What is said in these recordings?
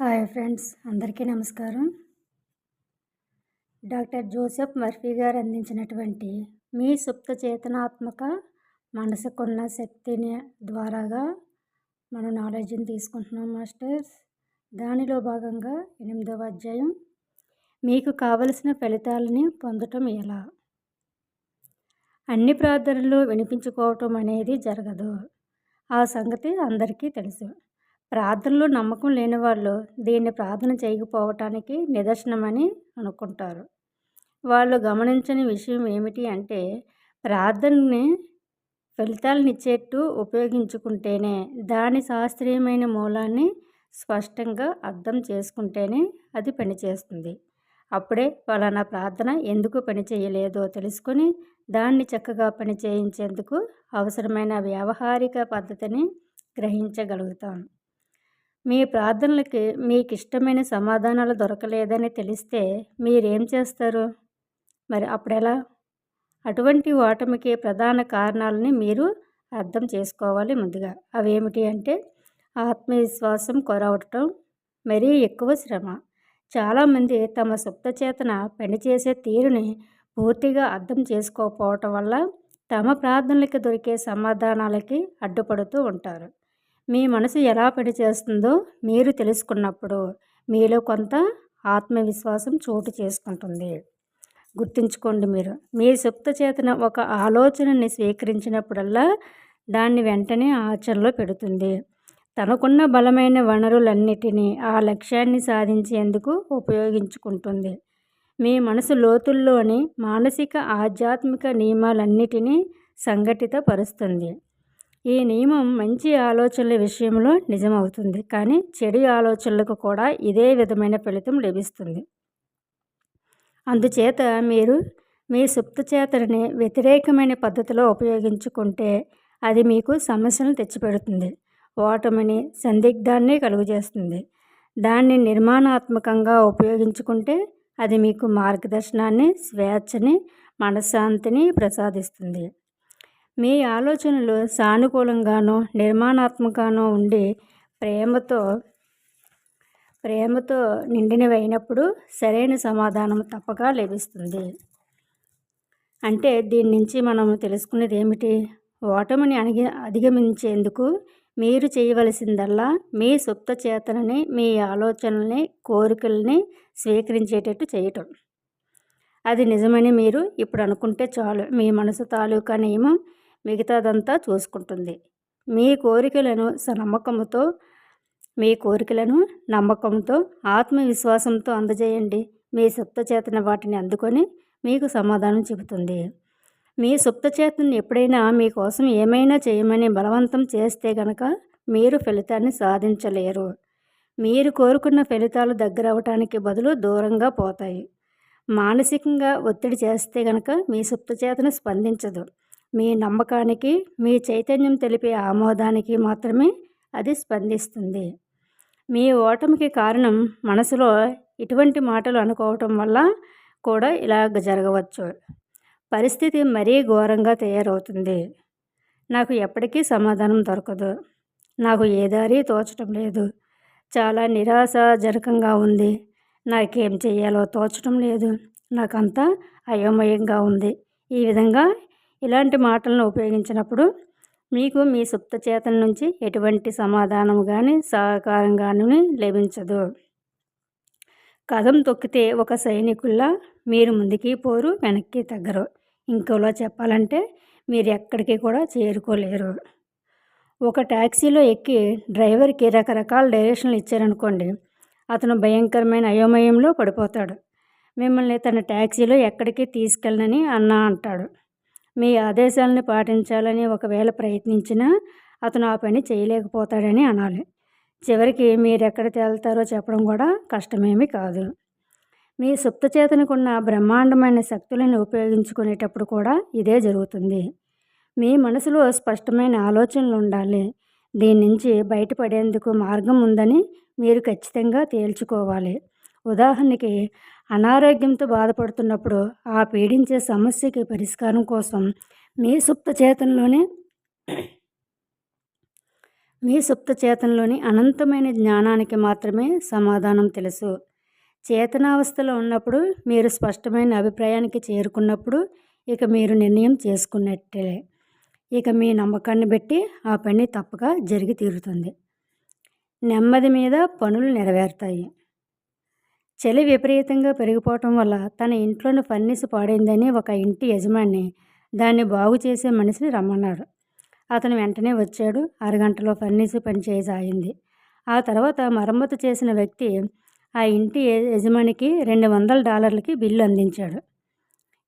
Hi friends అందరికీ నమస్కారం. Doctor Joseph Murphy గారు అందించినటువంటి మీ సుప్త చేతనాత్మక మనసుకున్న శక్తిని ద్వారాగా మనం నాలెడ్జ్ని తీసుకుంటున్నాం మాస్టర్స్. దానిలో భాగంగా ఎనిమిదవ అధ్యాయం. మీకు కావలసిన ఫలితాలని పొందటం ఎలా? అన్ని ప్రార్థనలు వినిపించుకోవటం అనేది జరగదు. ఆ సంగతి అందరికీ తెలుసు. ప్రార్థనలో నమ్మకం లేని వాళ్ళు దీన్ని ప్రార్థన చేయకపోవటానికి నిదర్శనమని అనుకుంటారు. వాళ్ళు గమనించని విషయం ఏమిటి అంటే ప్రార్థనని ఫలితాలనిచ్చేట్టు ఉపయోగించుకుంటేనే దాని శాస్త్రీయమైన మూలాన్ని స్పష్టంగా అర్థం చేసుకుంటేనే అది పనిచేస్తుంది. అప్పుడే ఫలానా ప్రార్థన ఎందుకు పనిచేయలేదో తెలుసుకొని దాన్ని చక్కగా పని చేయించేందుకు అవసరమైన వ్యావహారిక పద్ధతిని గ్రహించగలుగుతాం. మీ ప్రార్థనలకి మీకు ఇష్టమైన సమాధానాలు దొరకలేదని తెలిస్తే మీరేం చేస్తారు? మరి అప్పుడెలా? అటువంటి ఓటమికి ప్రధాన కారణాలని మీరు అర్థం చేసుకోవాలి ముందుగా. అవేమిటి అంటే ఆత్మవిశ్వాసం కొరవటం మరీ ఎక్కువ శ్రమ. చాలామంది తమ సుప్తచేతన పనిచేసే తీరుని పూర్తిగా అర్థం చేసుకోకపోవటం వల్ల తమ ప్రార్థనలకి దొరికే సమాధానాలకి అడ్డుపడుతూ ఉంటారు. మీ మనసు ఎలా పనిచేస్తుందో మీరు తెలుసుకున్నప్పుడు మీలో కొంత ఆత్మవిశ్వాసం చోటు చేసుకుంటుంది. గుర్తుంచుకోండి మీరు మీ సుప్త చేతన ఒక ఆలోచనని స్వీకరించినప్పుడల్లా దాన్ని వెంటనే ఆచరణలో పెడుతుంది. తనకున్న బలమైన వనరులన్నిటినీ ఆ లక్ష్యాన్ని సాధించేందుకు ఉపయోగించుకుంటుంది. మీ మనసు లోతుల్లోని మానసిక ఆధ్యాత్మిక నియమాలన్నిటినీ సంఘటితపరుస్తుంది. ఈ నియమం మంచి ఆలోచనల విషయంలో నిజమవుతుంది. కానీ చెడు ఆలోచనలకు కూడా ఇదే విధమైన ఫలితం లభిస్తుంది. అందుచేత మీరు మీ సుప్త చేతని వ్యతిరేకమైన పద్ధతిలో ఉపయోగించుకుంటే అది మీకు సమస్యలను తెచ్చిపెడుతుంది. ఓటమిని సందిగ్ధాన్ని కలుగజేస్తుంది. దాన్ని నిర్మాణాత్మకంగా ఉపయోగించుకుంటే అది మీకు మార్గదర్శనాన్ని స్వేచ్ఛని మనశ్శాంతిని ప్రసాదిస్తుంది. మీ ఆలోచనలు సానుకూలంగానో నిర్మాణాత్మకంగానో ఉండి ప్రేమతో ప్రేమతో నిండినవైనప్పుడు సరైన సమాధానం తప్పక లభిస్తుంది. అంటే దీని నుంచి మనం తెలుసుకునేది ఏమిటి? ఓటమిని అణిగి అధిగమించేందుకు మీరు చేయవలసిందల్లా మీ సుప్త చేతనని మీ ఆలోచనల్ని కోరికల్ని స్వీకరించేటట్టు చేయటం. అది నిజమని మీరు ఇప్పుడు అనుకుంటే చాలు. మీ మనసు తాలూకా నియమం మిగతాదంతా చూసుకుంటుంది. మీ కోరికలను నమ్మకంతో మీ కోరికలను నమ్మకంతో ఆత్మవిశ్వాసంతో అందజేయండి. మీ సుప్తచేతన వాటిని అందుకొని మీకు సమాధానం చెబుతుంది. మీ సుప్తచేతను ఎప్పుడైనా మీకోసం ఏమైనా చేయమని బలవంతం చేస్తే గనక మీరు ఫలితాన్ని సాధించలేరు. మీరు కోరుకున్న ఫలితాలు దగ్గర అవటానికి బదులు దూరంగా పోతాయి. మానసికంగా ఒత్తిడి చేస్తే గనక మీ సుప్తచేతన స్పందించదు. మీ నమ్మకానికి మీ చైతన్యం తెలిపే ఆమోదానికి మాత్రమే అది స్పందిస్తుంది. మీ ఓటమికి కారణం మనసులో ఇటువంటి మాటలు అనుకోవటం వల్ల కూడా ఇలాగ జరగవచ్చు. పరిస్థితి మరీ ఘోరంగా తయారవుతుంది. నాకు ఎప్పటికీ సమాధానం దొరకదు. నాకు ఏ దారి తోచటం లేదు. చాలా నిరాశాజనకంగా ఉంది. నాకేం చేయాలో తోచటం లేదు. నాకంతా అయోమయంగా ఉంది. ఈ విధంగా ఇలాంటి మాటలను ఉపయోగించినప్పుడు మీకు మీ సుప్త చేతన నుంచి ఎటువంటి సమాధానం కానీ సహకారం కానీ లభించదు. కథం తొక్కితే ఒక సైనికుల్లా మీరు ముందుకి పోరు వెనక్కి తగ్గరు. ఇంకోలా చెప్పాలంటే మీరు ఎక్కడికి కూడా చేరుకోలేరు. ఒక ట్యాక్సీలో ఎక్కి డ్రైవర్కి రకరకాల డైరెక్షన్లు ఇచ్చారనుకోండి అతను భయంకరమైన అయోమయంలో పడిపోతాడు. మిమ్మల్ని తన ట్యాక్సీలో ఎక్కడికి తీసుకెళ్ళనని అన్నా అంటాడు. మీ ఆదేశాలను పాటించాలని ఒకవేళ ప్రయత్నించినా అతను ఆ పని చేయలేకపోతాడని అనాలి. చివరికి మీరు ఎక్కడ తేలుతారో చెప్పడం కూడా కష్టమేమీ కాదు. మీ సుప్తచేతనకున్న బ్రహ్మాండమైన శక్తులను ఉపయోగించుకునేటప్పుడు కూడా ఇదే జరుగుతుంది. మీ మనసులో స్పష్టమైన ఆలోచనలు ఉండాలి. దీని నుంచి బయటపడేందుకు మార్గం ఉందని మీరు ఖచ్చితంగా తేల్చుకోవాలి. ఉదాహరణకి అనారోగ్యంతో బాధపడుతున్నప్పుడు ఆ పీడించే సమస్యకి పరిష్కారం కోసం మీ సుప్త చేతనలోనే మీ సుప్త చేతనలోని అనంతమైన జ్ఞానానికి మాత్రమే సమాధానం తెలుసు. చేతనావస్థలో ఉన్నప్పుడు మీరు స్పష్టమైన అభిప్రాయానికి చేరుకున్నప్పుడు ఇక మీరు నిర్ణయం చేసుకున్నట్టే. ఇక మీ నమ్మకాన్ని బట్టి ఆ పని తప్పక జరిగి తీరుతుంది. నెమ్మది మీద పనులు నెరవేరుతాయి. చలి విపరీతంగా పెరిగిపోవటం వల్ల తన ఇంట్లోని ఫర్నిస్ పాడైందని ఒక ఇంటి యజమాని దాన్ని బాగు చేసే మనిషిని రమ్మన్నాడు అతను వెంటనే వచ్చాడు. అరగంటలో ఫర్నిస్ పనిచేయసాగింది ఆ తర్వాత మరమ్మతు చేసిన వ్యక్తి ఆ ఇంటి యజమానికి రెండు వందల డాలర్లకి బిల్లు అందించాడు.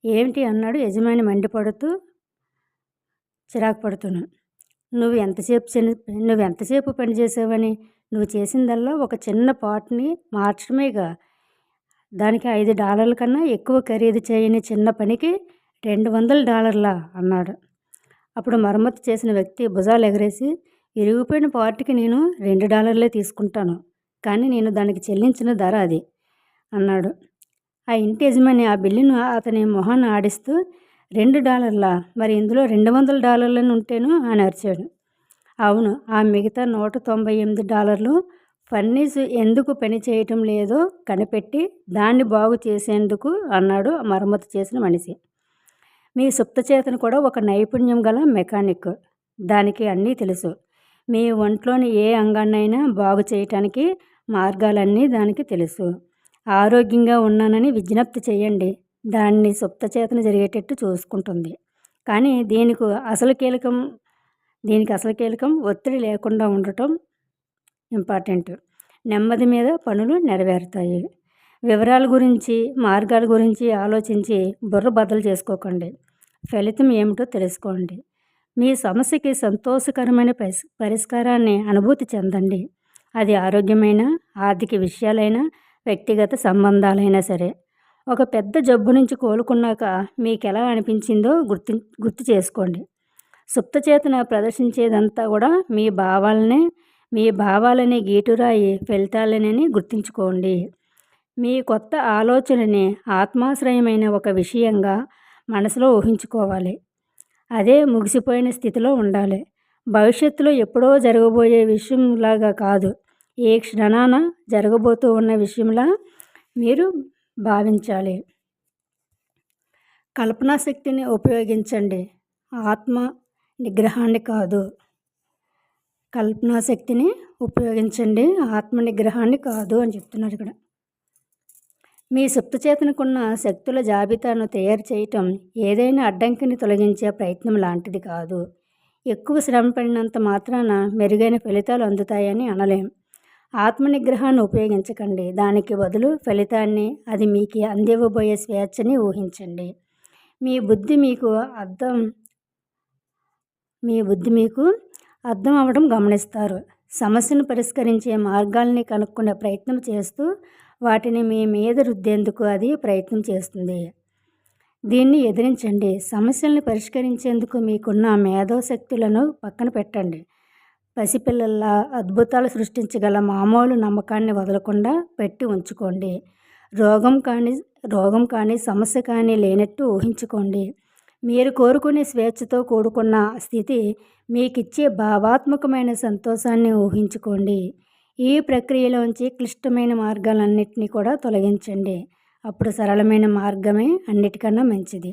ఏమిటి? అన్నాడు యజమాని మండిపడుతూ. చిరాకు పడుతున్నాను నువ్వు ఎంతసేపు చిన్న నువ్వు ఎంతసేపు పని చేసావని? నువ్వు చేసిందల్లా ఒక చిన్న పాట్ని మార్చడమేగా? దానికి ఐదు డాలర్ల కన్నా ఎక్కువ ఖరీదు చేయని చిన్న పనికి రెండు వందల డాలర్లా అన్నాడు. అప్పుడు మరమ్మతు చేసిన వ్యక్తి భుజాలు ఎగరేసి ఇరిగిపోయిన పార్టీకి నేను రెండు డాలర్లే తీసుకుంటాను కానీ నేను దానికి చెల్లించిన ధర అది అన్నాడు. ఆ ఇంటి యజమాని ఆ బిల్లును అతని మొహాన్ని ఆడిస్తూ రెండు డాలర్లా? మరి ఇందులో రెండు వందల డాలర్లను ఉంటేను అని అరిచాడు. అవును ఆ మిగతా నూట తొంభై ఎనిమిది డాలర్లు ఫర్నిస్ ఎందుకు పని చేయటం లేదో కనిపెట్టి దాన్ని బాగు చేసేందుకు అన్నాడు మరమ్మతు చేసిన మనిషి. మీ సుప్తచేతన కూడా ఒక నైపుణ్యం గల మెకానిక్. దానికి అన్నీ తెలుసు. మీ ఒంట్లోని ఏ అంగాన్నైనా బాగు చేయటానికి మార్గాలన్నీ దానికి తెలుసు. ఆరోగ్యంగా ఉన్నానని విజ్ఞప్తి చేయండి. దాన్ని సుప్తచేతన జరిగేటట్టు చూసుకుంటుంది. కానీ దీనికి అసలు కీలకం దీనికి అసలు కీలకం ఒత్తిడి లేకుండా ఉండటం ఇంపార్టెంట్. నెమ్మది మీద పనులు నెరవేరుతాయి. వివరాల గురించి మార్గాల గురించి ఆలోచించి బుర్ర బద్దలు చేసుకోకండి. ఫలితం ఏమిటో తెలుసుకోండి. మీ సమస్యకి సంతోషకరమైన పరిస్ పరిష్కారాన్ని అనుభూతి చెందండి. అది ఆరోగ్యమైన ఆర్థిక విషయాలైనా వ్యక్తిగత సంబంధాలైనా సరే. ఒక పెద్ద జబ్బు నుంచి కోలుకున్నాక మీకు ఎలా అనిపించిందో గుర్తు గుర్తు చేసుకోండి. సుప్తచేతన ప్రదర్శించేదంతా కూడా మీ భావాలనే మీ భావాలనే గీటురాయి ఫలితాలనని గుర్తుంచుకోండి. మీ కొత్త ఆలోచనని ఆత్మాశ్రయమైన ఒక విషయంగా మనసులో ఊహించుకోవాలి. అదే ముగిసిపోయిన స్థితిలో ఉండాలి. భవిష్యత్తులో ఎప్పుడో జరగబోయే విషయంలాగా కాదు. ఏ క్షణాన జరగబోతూ ఉన్న విషయంలా మీరు భావించాలి. కల్పనా శక్తిని ఉపయోగించండి. ఆత్మ నిగ్రహాన్ని కాదు. కల్పనా శక్తిని ఉపయోగించండి ఆత్మ నిగ్రహాన్ని కాదు అని చెప్తున్నారు ఇక్కడ. మీ సుప్తచేతనకున్న శక్తుల జాబితాను తయారు చేయటం ఏదైనా అడ్డంకిని తొలగించే ప్రయత్నం లాంటిది కాదు. ఎక్కువ శ్రమ పడినంత మాత్రాన మెరుగైన ఫలితాలు అందుతాయని అనలేం. ఆత్మనిగ్రహాన్ని ఉపయోగించకండి. దానికి బదులు ఫలితాన్ని అది మీకు అందివ్వబోయే స్వేచ్ఛని ఊహించండి. మీ బుద్ధి మీకు అర్థం మీ బుద్ధి మీకు అర్థం అవ్వడం గమనిస్తారు. సమస్యను పరిష్కరించే మార్గాల్ని కనుక్కునే ప్రయత్నం చేస్తూ వాటిని మీ మీద రుద్దేందుకు అది ప్రయత్నం చేస్తుంది. దీన్ని ఎదిరించండి. సమస్యల్ని పరిష్కరించేందుకు మీకున్న మేధోశక్తులను పక్కన పెట్టండి. పసిపిల్లల్లా అద్భుతాలు సృష్టించగల మామూలు నమ్మకాన్ని వదలకుండా పెట్టి ఉంచుకోండి. రోగం కానీ రోగం కానీ సమస్య కానీ లేనట్టు ఊహించుకోండి. మీరు కోరుకునే స్వేచ్ఛతో కూడుకున్న స్థితి మీకిచ్చే భావాత్మకమైన సంతోషాన్ని ఊహించుకోండి. ఈ ప్రక్రియలోంచి క్లిష్టమైన మార్గాలన్నింటినీ కూడా తొలగించండి. అప్పుడు సరళమైన మార్గమే అన్నిటికన్నా మంచిది.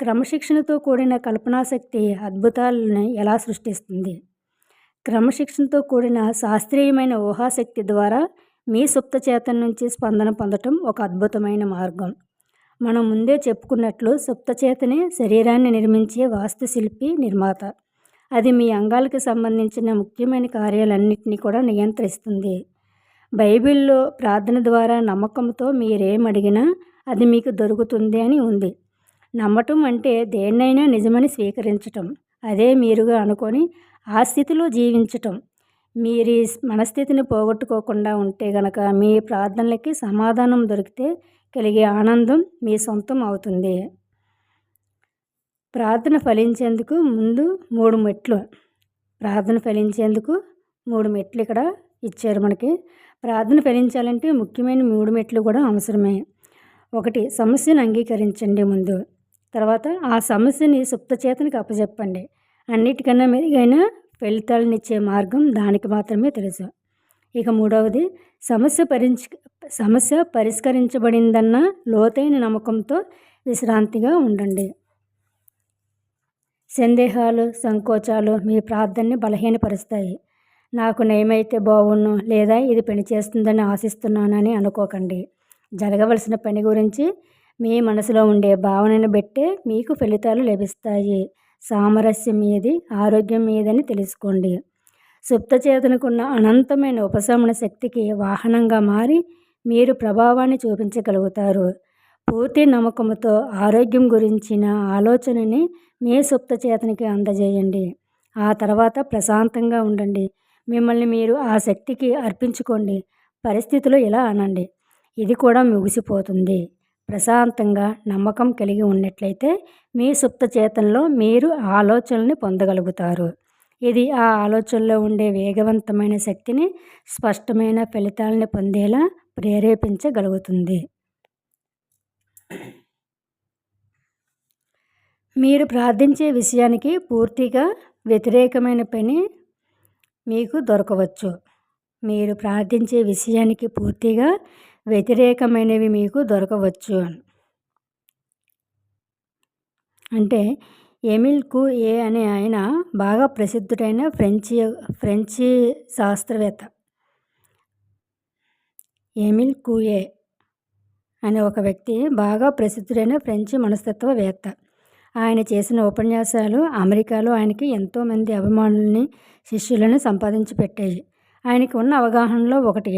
క్రమశిక్షణతో కూడిన కల్పనాశక్తి అద్భుతాలను ఎలా సృష్టిస్తుంది? క్రమశిక్షణతో కూడిన శాస్త్రీయమైన ఊహాశక్తి ద్వారా మీ సుప్త చేతన నుంచి స్పందన పొందటం ఒక అద్భుతమైన మార్గం. మనం ముందే చెప్పుకున్నట్లు సుప్తచేతనే శరీరాన్ని నిర్మించే వాస్తుశిల్పి నిర్మాత. అది మీ అంగాలకు సంబంధించిన ముఖ్యమైన కార్యాలన్నింటినీ కూడా నియంత్రిస్తుంది. బైబిల్లో ప్రార్థన ద్వారా నమ్మకంతో మీరేమడిగినా అది మీకు దొరుకుతుంది అని ఉంది. నమ్మటం అంటే దేన్నైనా నిజమని స్వీకరించటం. అదే మీరుగా అనుకొని ఆ స్థితిలో జీవించటం. మీరు మనస్థితిని పోగొట్టుకోకుండా ఉంటే గనక మీ ప్రార్థనలకి సమాధానం దొరికితే కలిగే ఆనందం మీ సొంతం అవుతుంది. ప్రార్థన ఫలించేందుకు ముందు మూడు మెట్లు. ప్రార్థన ఫలించేందుకు మూడు మెట్లు ఇక్కడ ఇచ్చారు మనకి. ప్రార్థన ఫలించాలంటే ముఖ్యమైన మూడు మెట్లు కూడా అవసరమే. ఒకటి సమస్యను అంగీకరించండి ముందు. తర్వాత ఆ సమస్యని సుప్తచేతనికి అప్పచెప్పండి అన్నిటికన్నా మెరుగైన ఫలితాలనిచ్చే మార్గం దానికి మాత్రమే తెలుసు. ఇక మూడవది సమస్య పరిష్క సమస్య పరిష్కరించబడిందన్న లోతైన నమ్మకంతో విశ్రాంతిగా ఉండండి. సందేహాలు సంకోచాలు మీ ప్రార్థనని బలహీనపరుస్తాయి. నాకు నయమైతే బాగున్ను లేదా ఇది పని చేస్తుందని ఆశిస్తున్నానని అనుకోకండి. జరగవలసిన పని గురించి మీ మనసులో ఉండే భావనను బట్టే మీకు ఫలితాలు లభిస్తాయి. సామరస్యం మీది ఆరోగ్యం మీదని తెలుసుకోండి. సుప్తచేతనకున్న అనంతమైన ఉపశమన శక్తికి వాహనంగా మారి మీరు ప్రభావాన్ని చూపించగలుగుతారు. పూర్తి నమ్మకంతో ఆరోగ్యం గురించిన ఆలోచనని మీ సుప్తచేతనకి అందజేయండి. ఆ తర్వాత ప్రశాంతంగా ఉండండి. మిమ్మల్ని మీరు ఆ శక్తికి అర్పించుకోండి. పరిస్థితులు ఇలా అనండి. ఇది కూడా ముగిసిపోతుంది. ప్రశాంతంగా నమ్మకం కలిగి ఉన్నట్లయితే మీ సుప్త చేతనలో మీరు ఆలోచనల్ని పొందగలుగుతారు. ఇది ఆ ఆలోచనలో ఉండే వేగవంతమైన శక్తిని స్పష్టమైన ఫలితాలను పొందేలా ప్రేరేపించగలుగుతుంది. మీరు ప్రార్థించే విషయానికి పూర్తిగా వ్యతిరేకమైన పని మీకు దొరకవచ్చు. మీరు ప్రార్థించే విషయానికి పూర్తిగా వ్యతిరేకమైనవి మీకు దొరకవచ్చు. అంటే ఎమిల్కు ఏ అనే ఆయన బాగా ప్రసిద్ధుడైన ఫ్రెంచి ఫ్రెంచి శాస్త్రవేత్త. ఎమిల్ కుయే అనే ఒక వ్యక్తి బాగా ప్రసిద్ధుడైన ఫ్రెంచి మనస్తత్వవేత్త. ఆయన చేసిన ఉపన్యాసాలు అమెరికాలో ఆయనకి ఎంతోమంది అభిమానుల్ని శిష్యులను సంపాదించి పెట్టాయి. ఆయనకు ఉన్న అవగాహనలో ఒకటి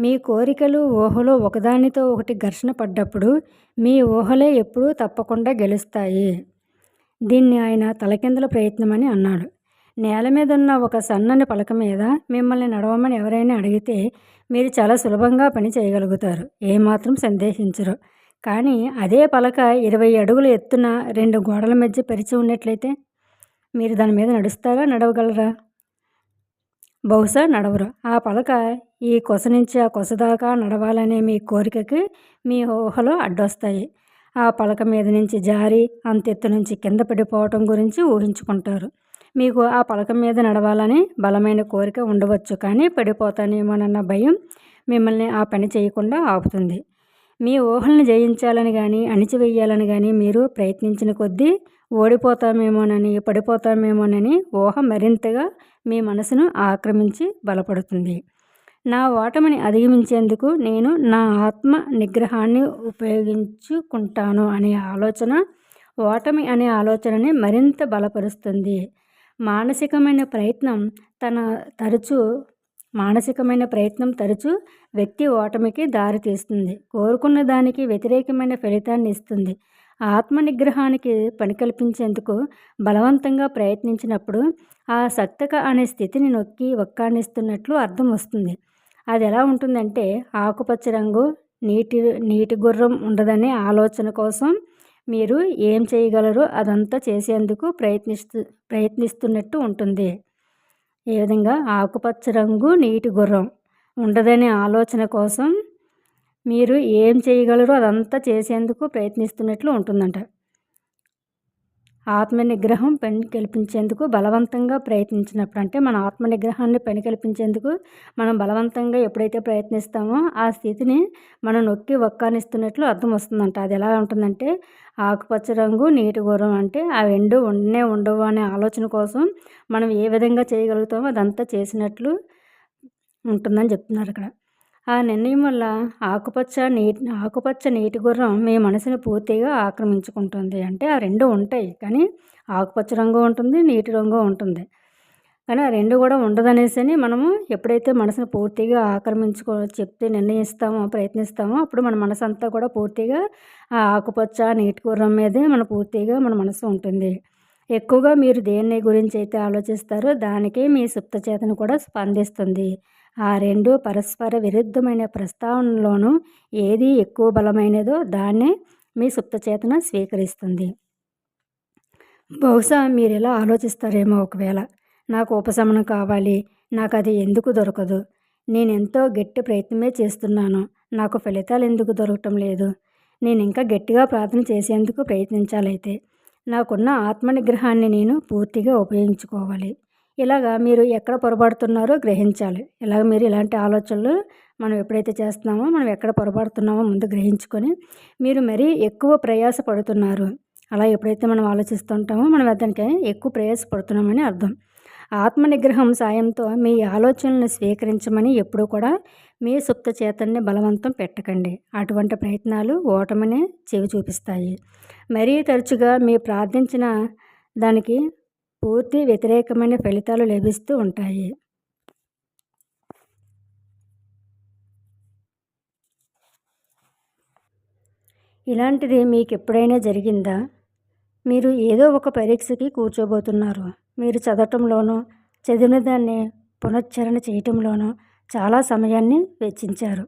మీ కోరికలు ఊహలు ఒకదానితో ఒకటి ఘర్షణ పడ్డప్పుడు మీ ఊహలే ఎప్పుడూ తప్పకుండా గెలుస్తాయి. దీన్ని ఆయన తలకిందుల ప్రయత్నమని అన్నాడు. నేల మీద ఉన్న ఒక సన్నని పలక మీద మిమ్మల్ని నడవమని ఎవరైనా అడిగితే మీరు చాలా సులభంగా పని చేయగలుగుతారు. ఏమాత్రం సందేహించరు. కానీ అదే పలక ఇరవై అడుగుల ఎత్తున రెండు గోడల మధ్య పరిచి ఉన్నట్లయితే మీరు దాని మీద నడుస్తారా నడవగలరా? బహుశా నడవరు. ఆ పలక ఈ కొస నుంచి ఆ కొస దాకా నడవాలనే మీ కోరికకి మీ ఊహలో అడ్డొస్తాయి. ఆ పలక మీద నుంచి జారి అంతెత్తు నుంచి కింద పడిపోవటం గురించి ఊహించుకుంటారు. మీకు ఆ పలక మీద నడవాలని బలమైన కోరిక ఉండవచ్చు కానీ పడిపోతానేమోనన్న భయం మిమ్మల్ని ఆ పని చేయకుండా ఆపుతుంది. మీ ఊహల్ని జయించాలని కానీ అణిచివేయాలని కానీ మీరు ప్రయత్నించిన కొద్దీ ఓడిపోతామేమోనని పడిపోతామేమోనని ఊహ మరింతగా మీ మనసును ఆక్రమించి బలపడుతుంది. నా ఓటమిని అధిగమించేందుకు నేను నా ఆత్మ నిగ్రహాన్ని ఉపయోగించుకుంటాను అనే ఆలోచన ఓటమి అనే ఆలోచనని మరింత బలపరుస్తుంది. మానసికమైన ప్రయత్నం తన తరచూ మానసికమైన ప్రయత్నం తరచూ వ్యక్తి ఓటమికి దారితీస్తుంది కోరుకున్న దానికి వ్యతిరేకమైన ఫలితాన్ని ఇస్తుంది. ఆత్మ నిగ్రహానికి పని కల్పించేందుకు బలవంతంగా ప్రయత్నించినప్పుడు ఆ సక్తక అనే స్థితిని నొక్కి ఒక్కానిస్తున్నట్లు అర్థం వస్తుంది. అది ఎలా ఉంటుందంటే ఆకుపచ్చ రంగు నీటి నీటి గుర్రం ఉండదనే ఆలోచన కోసం మీరు ఏం చేయగలరో అదంతా చేసేందుకు ప్రయత్నిస్తూ ప్రయత్నిస్తున్నట్టు ఉంటుంది. ఈ విధంగా? ఆకుపచ్చ రంగు నీటి గుర్రం ఉండదనే ఆలోచన కోసం మీరు ఏం చేయగలరో అదంతా చేసేందుకు ప్రయత్నిస్తున్నట్లు ఉంటుందంట. ఆత్మ నిగ్రహం పని కల్పించేందుకు బలవంతంగా ప్రయత్నించినప్పుడు అంటే మన ఆత్మ నిగ్రహాన్ని పని కల్పించేందుకు మనం బలవంతంగా ఎప్పుడైతే ప్రయత్నిస్తామో ఆ స్థితిని మనం నొక్కి ఒక్కానిస్తున్నట్లు అర్థం వస్తుందంట. అది ఎలా ఉంటుందంటే ఆకుపచ్చ రంగు నీటి గుర్రం అంటే ఆ ఎండు ఉండనే ఉండవు అనే ఆలోచన కోసం మనం ఏ విధంగా చేయగలుగుతామో అదంతా చేసినట్లు ఉంటుందని చెప్తున్నారు ఇక్కడ. ఆ నిర్ణయం వల్ల ఆకుపచ్చ నీటి ఆకుపచ్చ నీటి గుర్రం మీ మనసుని పూర్తిగా ఆక్రమించుకుంటుంది. అంటే ఆ రెండు ఉంటాయి. కానీ ఆకుపచ్చ రంగు ఉంటుంది నీటి రంగు ఉంటుంది. కానీ ఆ రెండు కూడా ఉండదనేసి మనము ఎప్పుడైతే మనసును పూర్తిగా ఆక్రమించుకో చెప్తే నిర్ణయిస్తామో ప్రయత్నిస్తామో అప్పుడు మన మనసు అంతా కూడా పూర్తిగా ఆ ఆకుపచ్చ నీటి గుర్రం మీదే మన పూర్తిగా మన మనసు ఉంటుంది. ఎక్కువగా మీరు దేన్ని గురించి అయితే ఆలోచిస్తారో దానికే మీ సుప్త చేతను కూడా స్పందిస్తుంది. ఆ రెండు పరస్పర విరుద్ధమైన ప్రస్తావనలోనూ ఏది ఎక్కువ బలమైనదో దాన్నే మీ సుప్తచేతన స్వీకరిస్తుంది. బహుశా మీరు ఎలా ఆలోచిస్తారేమో ఒకవేళ. నాకు ఉపశమనం కావాలి. నాకు అది ఎందుకు దొరకదు? నేను ఎంతో గట్టి ప్రయత్నమే చేస్తున్నాను. నాకు ఫలితాలు ఎందుకు దొరకటం లేదు. నేను ఇంకా గట్టిగా ప్రార్థన చేసేందుకు ప్రయత్నించాలైతే నాకున్న ఆత్మ నిగ్రహాన్ని నేను పూర్తిగా ఉపయోగించుకోవాలి. ఇలాగా మీరు ఎక్కడ పొరపడుతున్నారో గ్రహించాలి. ఇలాగ మీరు ఇలాంటి ఆలోచనలు మనం ఎప్పుడైతే చేస్తున్నామో మనం ఎక్కడ పొరపడుతున్నామో ముందు గ్రహించుకొని మీరు మరీ ఎక్కువ ప్రయాస పడుతున్నారు. అలా ఎప్పుడైతే మనం ఆలోచిస్తుంటామో మనం దానికి ఎక్కువ ప్రయాస పడుతున్నామని అర్థం. ఆత్మ నిగ్రహం సాయంతో మీ ఆలోచనలను స్వీకరించమని ఎప్పుడూ కూడా మీ సుప్త చేతన్ని బలవంతం పెట్టకండి. అటువంటి ప్రయత్నాలు ఓటమిని చెవి చూపిస్తాయి మరీ తరచుగా మీ ప్రార్థించిన దానికి పూర్తి వ్యతిరేకమైన ఫలితాలు లభిస్తూ ఉంటాయి. ఇలాంటిది మీకు ఎప్పుడైనా జరిగిందా? మీరు ఏదో ఒక పరీక్షకి కూర్చోబోతున్నారు. మీరు చదవటంలోనూ చదివిన దాన్ని పునశ్చరణ చేయటంలోనూ చాలా సమయాన్ని వెచ్చించారు.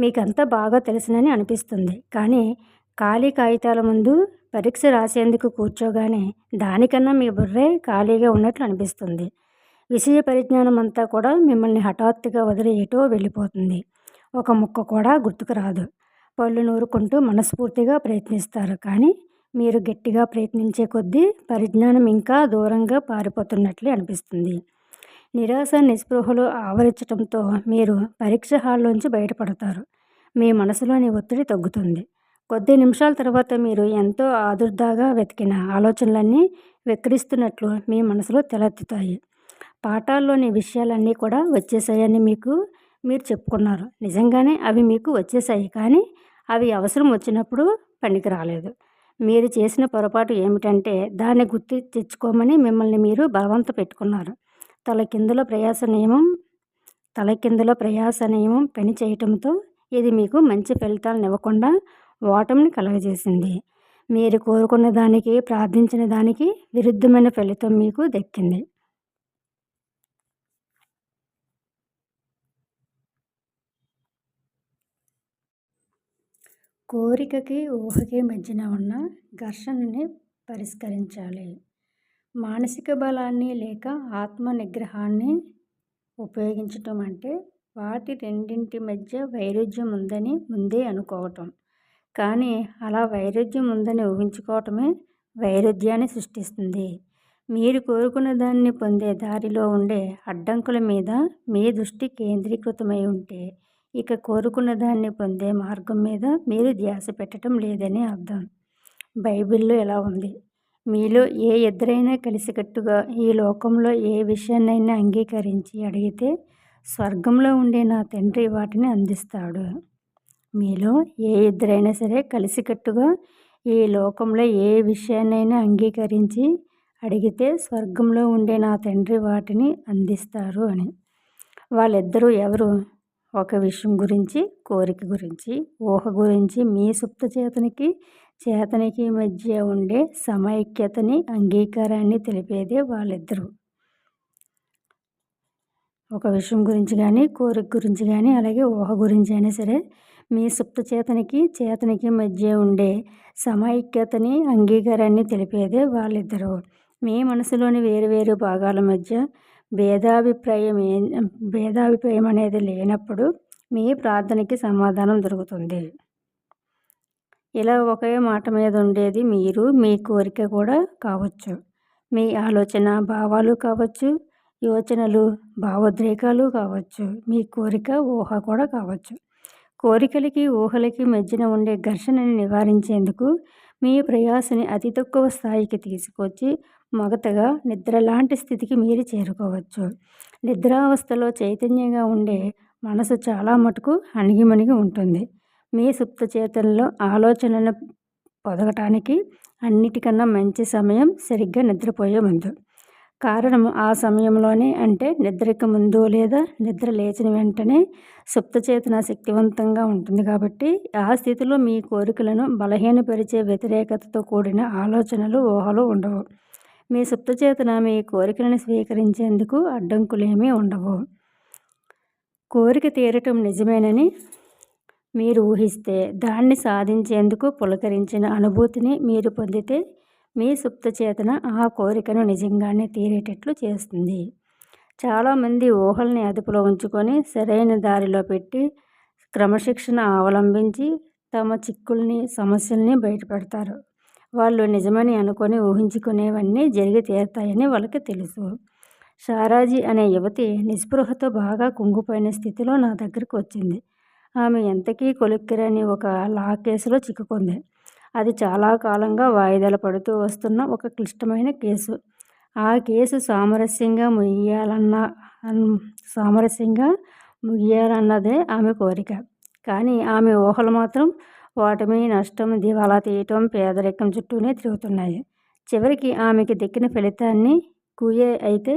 మీకంతా బాగా తెలిసినని అనిపిస్తుంది. కానీ ఖాళీ కాగితాల ముందు పరీక్ష రాసేందుకు కూర్చోగానే దానికన్నా మీ బుర్రే ఖాళీగా ఉన్నట్లు అనిపిస్తుంది. విషయ పరిజ్ఞానం అంతా కూడా మిమ్మల్ని హఠాత్తుగా వదిలి ఎటో వెళ్ళిపోతుంది. ఒక ముక్క కూడా గుర్తుకు రాదు. పళ్ళు నూరుకుంటూ మనస్ఫూర్తిగా ప్రయత్నిస్తారు కానీ మీరు గట్టిగా ప్రయత్నించే కొద్దీ పరిజ్ఞానం ఇంకా దూరంగా పారిపోతున్నట్లే అనిపిస్తుంది. నిరాశ నిస్పృహలు ఆవరించడంతో మీరు పరీక్ష హాల్లోంచి బయటపడతారు. మీ మనసులోని ఒత్తిడి తగ్గుతుంది. కొద్ది నిమిషాల తర్వాత మీరు ఎంతో ఆదుర్దాగా వెతికిన ఆలోచనలన్నీ వెక్కిరిస్తున్నట్లు మీ మనసులో తెలెత్తుతాయి. పాఠాల్లోని విషయాలన్నీ కూడా వచ్చేసాయని మీకు మీరు చెప్పుకున్నారు. నిజంగానే అవి మీకు వచ్చేసాయి కానీ అవి అవసరం వచ్చినప్పుడు పనికి రాలేదు. మీరు చేసిన పొరపాటు ఏమిటంటే దాన్ని గుర్తు తెచ్చుకోమని మిమ్మల్ని మీరు బలవంత పెట్టుకున్నారు. తలకిందుల ప్రయాస నియమం తలకిందుల ప్రయాస నియమం పని చేయటంతో ఇది మీకు మంచి ఫలితాలను ఇవ్వకుండా ఓటమిని కలగజేసింది. మీరు కోరుకున్న దానికి ప్రార్థించిన దానికి విరుద్ధమైన ఫలితం మీకు దక్కింది. కోరికకి ఊహకి మధ్యన ఉన్న ఘర్షణని పరిష్కరించాలి. మానసిక బలాన్ని లేక ఆత్మ నిగ్రహాన్ని ఉపయోగించటం అంటే వాటి రెండింటి మధ్య వైరుధ్యం ఉందని ముందే అనుకోవటం. కానీ అలా వైరుధ్యం ఉందని ఊహించుకోవటమే వైరుధ్యాన్ని సృష్టిస్తుంది. మీరు కోరుకున్న దాన్ని పొందే దారిలో ఉండే అడ్డంకుల మీద మీ దృష్టి కేంద్రీకృతమై ఉంటే ఇక కోరుకున్న దాన్ని పొందే మార్గం మీద మీరు ధ్యాస పెట్టడం లేదని అర్థం. బైబిల్లో ఎలా ఉంది. మీలో ఏ ఇద్దరైనా కలిసికట్టుగా ఈ లోకంలో ఏ విషయాన్నైనా అంగీకరించి అడిగితే స్వర్గంలో ఉండే నా తండ్రి వాటిని అందిస్తాడు. మీలో ఏ ఇద్దరైనా సరే కలిసికట్టుగా ఈ లోకంలో ఏ విషయాన్నైనా అంగీకరించి అడిగితే స్వర్గంలో ఉండే నా తండ్రి వాటిని అందిస్తారు అని. వాళ్ళిద్దరూ ఎవరు? ఒక విషయం గురించి కోరిక గురించి ఊహ గురించి మీ సుప్త చేతనికి చేతనికి మధ్య ఉండే సమైక్యతని అంగీకారాన్ని తెలిపేదే వాళ్ళిద్దరూ. ఒక విషయం గురించి కానీ కోరిక గురించి కానీ అలాగే ఊహ గురించి అయినా సరే మీ సుప్త చేతనికి చేతనికి మధ్య ఉండే సమైక్యతని అంగీకారాన్ని తెలిపేదే వాళ్ళిద్దరూ. మీ మనసులోని వేరు వేరు భాగాల మధ్య భేదాభిప్రాయం ఏ భేదాభిప్రాయం అనేది లేనప్పుడు మీ ప్రార్థనకి సమాధానం దొరుకుతుంది. ఇలా ఒకే మాట మీద ఉండేది మీరు మీ కోరిక కూడా కావచ్చు. మీ ఆలోచన భావాలు కావచ్చు యోచనలు భావోద్రేకాలు కావచ్చు మీ కోరిక ఊహ కూడా కావచ్చు. కోరికలకి ఊహలకి మధ్యన ఉండే ఘర్షణని నివారించేందుకు మీ ప్రయాసని అతి తక్కువ స్థాయికి తీసుకొచ్చి మొగతగా నిద్ర లాంటి స్థితికి మీరు చేరుకోవచ్చు. నిద్రావస్థలో చైతన్యంగా ఉండే మనసు చాలా మటుకు అణిగిమణిగి ఉంటుంది. మీ సుప్త చేతనలో ఆలోచనలను పొదగటానికి అన్నిటికన్నా మంచి సమయం సరిగ్గా నిద్రపోయే ముందు. కారణం ఆ సమయంలోనే అంటే నిద్రకు ముందు లేదా నిద్ర లేచిన వెంటనే సుప్తచేతన శక్తివంతంగా ఉంటుంది కాబట్టి ఆ స్థితిలో మీ కోరికలను బలహీనపరిచే వ్యతిరేకతతో కూడిన ఆలోచనలు ఊహలు ఉండవు. మీ సుప్తచేతన మీ కోరికలను స్వీకరించేందుకు అడ్డంకులేమీ ఉండవు. కోరిక తీరటం నిజమేనని మీరు ఊహిస్తే దాన్ని సాధించేందుకు పులకరించిన అనుభూతిని మీరు పొందితే మీ సుప్తచేతన ఆ కోరికను నిజంగానే తీరేటట్లు చేస్తుంది. చాలామంది ఊహల్ని అదుపులో ఉంచుకొని సరైన దారిలో పెట్టి క్రమశిక్షణ అవలంబించి తమ చిక్కుల్ని సమస్యల్ని బయటపెడతారు. వాళ్ళు నిజమని అనుకొని ఊహించుకునేవన్నీ జరిగి తీరుతాయని వాళ్ళకి తెలుసు. షారాజీ అనే యువతి నిస్పృహతో బాగా కుంగిపోయిన స్థితిలో నా దగ్గరకు వచ్చింది. ఆమె ఎంతకీ కొలిక్కిరని ఒక లా కేసులో చిక్కుకుంది. అది చాలా కాలంగా వాయిదాలు పడుతూ వస్తున్న ఒక క్లిష్టమైన కేసు. ఆ కేసు సామరస్యంగా ముగియాలన్న సామరస్యంగా ముగియాలన్నదే ఆమె కోరిక. కానీ ఆమె ఊహలు మాత్రం ఓటమి నష్టం దివాలా తీయటం పేదరికం చుట్టూనే తిరుగుతున్నాయి. చివరికి ఆమెకి దక్కిన ఫలితాన్ని కూయే అయితే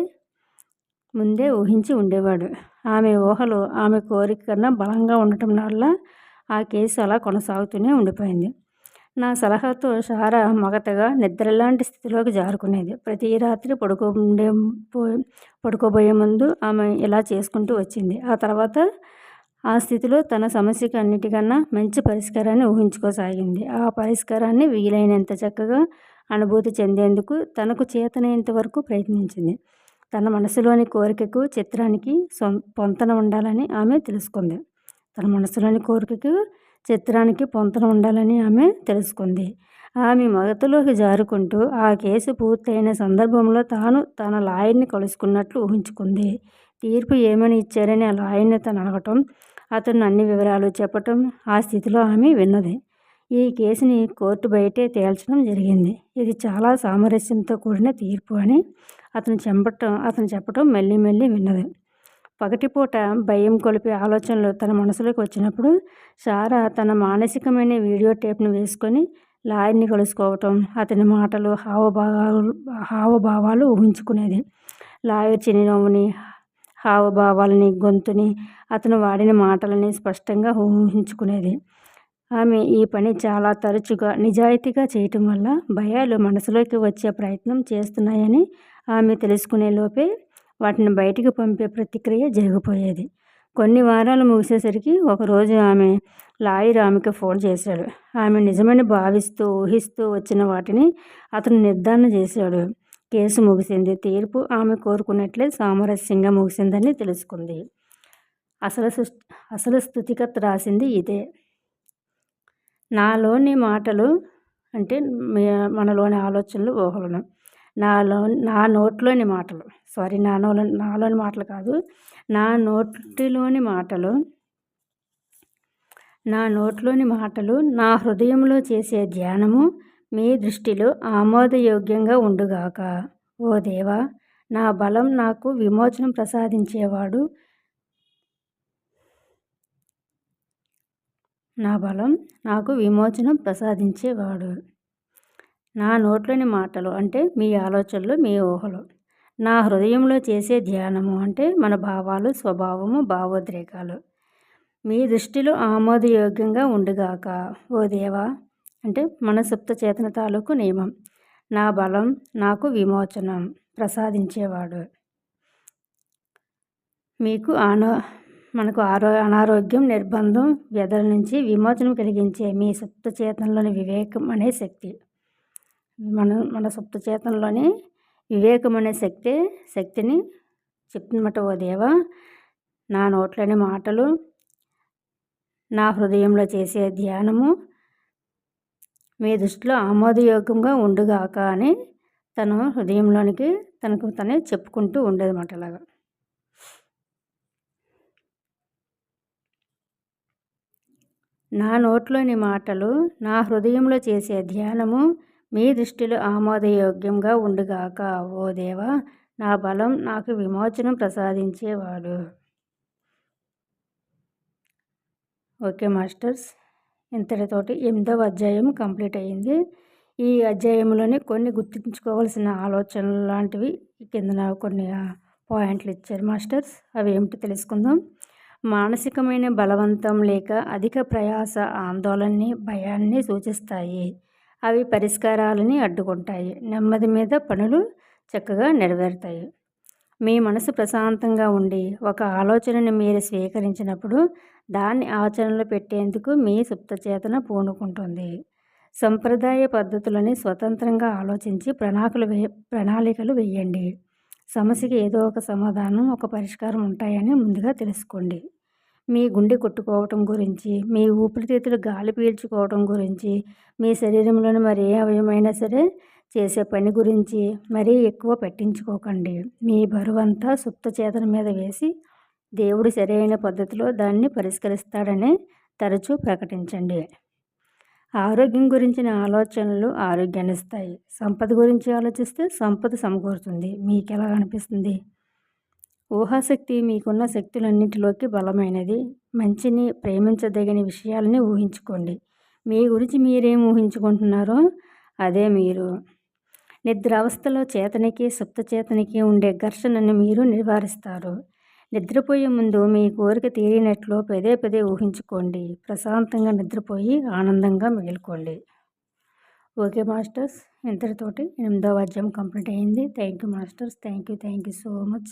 ముందే ఊహించి ఉండేవాడు. ఆమె ఊహలు ఆమె కోరిక కన్నా బలంగా ఉండటం వల్ల ఆ కేసు అలా కొనసాగుతూనే ఉండిపోయింది. నా సలహాతో షారా మగతగా నిద్రలాంటి స్థితిలోకి జారుకునేది. ప్రతి రాత్రి పడుకోబోయే పడుకోబోయే ముందు ఆమె ఇలా చేసుకుంటూ వచ్చింది. ఆ తర్వాత ఆ స్థితిలో తన సమస్యకి అన్నిటికన్నా మంచి పరిష్కారాన్ని ఊహించుకోసాగింది. ఆ పరిష్కారాన్ని వీలైనంత చక్కగా అనుభూతి చెందేందుకు తనకు చేతనైనంత వరకు ప్రయత్నించింది. తన మనసులోని కోరికకు చిత్రానికి పొంతన ఉండాలని ఆమె తెలుసుకుంది. తన మనసులోని కోరికకు చిత్రానికి పొంతన ఉండాలని ఆమె తెలుసుకుంది. ఆమె మగతలోకి జారుకుంటూ ఆ కేసు పూర్తయిన సందర్భంలో తాను తన లాయర్ని కలుసుకున్నట్లు ఊహించుకుంది. తీర్పు ఏమని ఇచ్చారని ఆ లాయర్ని తను అడగటం అతను అన్ని వివరాలు చెప్పటం ఆ స్థితిలో ఆమె విన్నది. ఈ కేసుని కోర్టు బయటే తేల్చడం జరిగింది. ఇది చాలా సామరస్యంతో కూడిన తీర్పు అని అతను చెప్పటం అతను చెప్పటం మెల్లి మెల్లి విన్నది. పగటిపూట భయం కొలిపే ఆలోచనలు తన మనసులోకి వచ్చినప్పుడు సారా తన మానసికమైన వీడియో టేప్ను వేసుకొని లాయర్ని కలుసుకోవటం అతని మాటలు హావభావాలు హావభావాలు ఊహించుకునేది. లాయర్ చిరునవ్వుని హావభావాలని గొంతుని అతను వాడిన మాటలని స్పష్టంగా ఊహించుకునేది. ఆమె ఈ పని చాలా తరచుగా నిజాయితీగా చేయటం వల్ల భయాలు మనసులోకి వచ్చే ప్రయత్నం చేస్తున్నాయని ఆమె తెలుసుకునే లోపే వాటిని బయటికి పంపే ప్రతిక్రియ జరిగిపోయేది. కొన్ని వారాలు ముగిసేసరికి ఒకరోజు ఆమె లాయర్ ఆమెకు ఫోన్ చేశాడు. ఆమె నిజమని భావిస్తూ ఊహిస్తూ వచ్చిన వాటిని అతను నిర్ధారణ చేశాడు. కేసు ముగిసింది. తీర్పు ఆమె కోరుకున్నట్లే సామరస్యంగా ముగిసిందని తెలుసుకుంది. అసలు అసలు స్థుతికత్ రాసింది ఇదే. నాలోని మాటలు అంటే మనలోని ఆలోచనలు ఊహలను నాలో నా నోట్లోని మాటలు. సారీ నా నాలోని మాటలు కాదు. నా నోటిలోని మాటలు నా నోట్లోని మాటలు నా హృదయంలో చేసే ధ్యానము మీ దృష్టిలో ఆమోదయోగ్యంగా ఉండుగాక. ఓ దేవా నా బలం నాకు విమోచనం ప్రసాదించేవాడు. నా బలం నాకు విమోచనం ప్రసాదించేవాడు. నా నోట్లోని మాటలు అంటే మీ ఆలోచనలు మీ ఊహలు. నా హృదయంలో చేసే ధ్యానము అంటే మన భావాలు స్వభావము భావోద్రేకాలు. మీ దృష్టిలో ఆమోదయోగ్యంగా ఉండుగాక ఓ దేవా అంటే మన సుప్త చేతన తాలూకు నియమం. నా బలం నాకు విమోచనం ప్రసాదించేవాడు. మీకు ఆనో మనకు ఆరో అనారోగ్యం నిర్బంధం వ్యధల నుంచి విమోచనం కలిగించే మీ సుప్త చేతనలోని వివేకం అనే శక్తి. మన మన సుప్త చేతనలోని వివేకం అనే శక్తి శక్తిని చెప్తున్నమాట ఓ దేవ? నా నోట్లోని మాటలు నా హృదయంలో చేసే ధ్యానము మీ దృష్టిలో ఆమోదయోగ్యంగా ఉండుగాక అని తను హృదయంలోనికి తనకు తనే చెప్పుకుంటూ ఉండేదన్నమాట అలాగా. నా నోట్లోని మాటలు నా హృదయంలో చేసే ధ్యానము మీ దృష్టిలో ఆమోదయోగ్యంగా ఉండుగాక ఓ దేవా! నా బలం నాకు విమోచనం ప్రసాదించేవాడు. ఓకే మాస్టర్స్ ఇంతటితోటి ఎనిమిదవ అధ్యాయం కంప్లీట్ అయ్యింది ఈ అధ్యాయంలోనే కొన్ని గుర్తుంచుకోవాల్సిన ఆలోచనలు లాంటివి కింద కొన్ని పాయింట్లు ఇచ్చారు మాస్టర్స్. అవి ఏమిటి తెలుసుకుందాం. మానసికమైన బలవంతం లేక అధిక ప్రయాస ఆందోళనని భయాన్ని సూచిస్తాయి. అవి పరిష్కారాలని అడ్డుకుంటాయి. నెమ్మది మీద పనులు చక్కగా నెరవేరుతాయి. మీ మనసు ప్రశాంతంగా ఉండి ఒక ఆలోచనని మీరు స్వీకరించినప్పుడు దాన్ని ఆచరణలో పెట్టేందుకు మీ సుప్తచేతన పూనుకుంటుంది. సంప్రదాయ పద్ధతులని స్వతంత్రంగా ఆలోచించి ప్రణాళికలు వే ప్రణాళికలు వేయండి. సమస్యకి ఏదో ఒక సమాధానం ఒక పరిష్కారం ఉంటాయని ముందుగా తెలుసుకోండి. మీ గుండె కొట్టుకోవటం గురించి మీ ఊపిరితిత్తులు గాలి పీల్చుకోవటం గురించి మీ శరీరంలోని మరి ఏ అవయమైనా సరే చేసే పని గురించి మరీ ఎక్కువ పెట్టించుకోకండి. మీ బరువంతా సుప్త చేతన మీద వేసి దేవుడు సరైన పద్ధతిలో దాన్ని పరిష్కరిస్తాడని తరచూ ప్రకటించండి. ఆరోగ్యం గురించిన ఆలోచనలు ఆరోగ్యాన్ని ఇస్తాయి సంపద గురించి ఆలోచిస్తే సంపద సమకూరుతుంది. మీకు ఎలా అనిపిస్తుంది ఊహాశక్తి మీకున్న శక్తులన్నింటిలోకి బలమైనది. మంచిని ప్రేమించదగిన విషయాలని ఊహించుకోండి. మీ గురించి మీరేం ఊహించుకుంటున్నారో అదే మీరు. నిద్రావస్థలో చేతనికి సుప్తచేతనికి ఉండే ఘర్షణను మీరు నివారిస్తారు. నిద్రపోయే ముందు మీ కోరిక తీరినట్లు పదే పదే ఊహించుకోండి. ప్రశాంతంగా నిద్రపోయి ఆనందంగా మేలుకోండి. ఓకే మాస్టర్స్ ఇంతటితోటి ఎనిమిదవ అధ్యాయం కంప్లీట్ అయింది. Thank you masters thank you thank you so much.